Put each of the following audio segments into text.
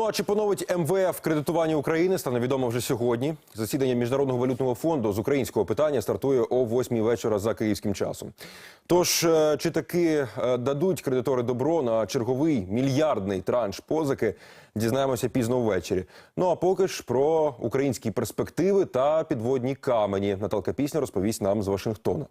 Ну а чи поновить МВФ кредитування України стане відомо вже сьогодні. Засідання міжнародного валютного фонду з українського питання стартує о 8 вечора за київським часом. Тож е, чи таки е, дадуть кредитори добро на черговий мільярдний транш позики, дізнаємося пізно ввечері. Ну а поки ж про українські перспективи та підводні камені. Наталка Пісня розповість нам з Вашингтона.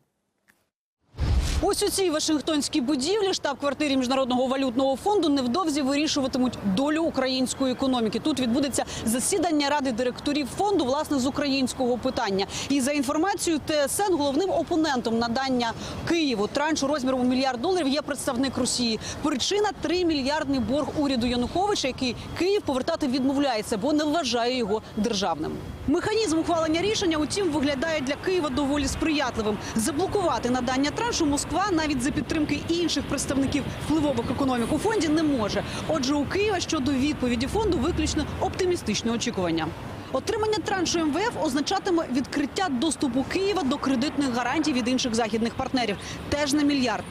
Ось у цій Вашингтонській будівлі штаб-квартирі міжнародного валютного фонду невдовзі вирішуватимуть долю української економіки. Тут відбудеться засідання ради директорів фонду власне з українського питання. І за інформацією ТСН головним опонентом надання Києву траншу розміром у мільярд доларів є представник Росії. Причина 3 мільярдний борг уряду Януковича, який Київ повертати відмовляється, бо не вважає його державним. Механізм ухвалення рішення, утім, виглядає для Києва доволі сприятливим. Заблокувати надання траншу Москва навіть за підтримки інших представників впливових економік у фонді не може. Отже, у Києва щодо відповіді фонду виключно оптимістичне очікування. Отримання траншу МВФ означатиме відкриття доступу Києва до кредитних гарантій від інших західних партнерів теж на мільярд.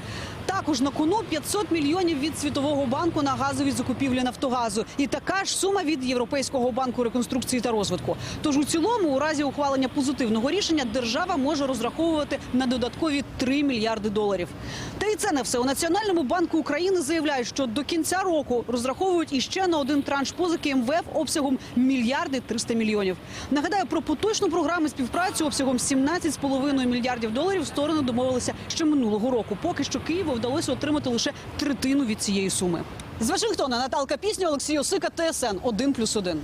Також на кону 500 мільйонів від Світового банку на газові закупівлі Нафтогазу. І така ж сума від Європейського банку реконструкції та розвитку. Тож у цілому, у разі ухвалення позитивного рішення, держава може розраховувати на додаткові 3 мільярди доларів. Та і це не все. У Національному банку України заявляють, що до кінця року розраховують іще на один транш позики МВФ обсягом мільярди 300 мільйонів. Нагадаю, про поточну програму співпраці обсягом 17,5 мільярдів доларів сторони домовилися ще минулого року. Поки що Києву вдалося отримати лише третину від цієї суми. З Вашингтона Наталка Пісня, Олексій Осика, ТСН 1+,1.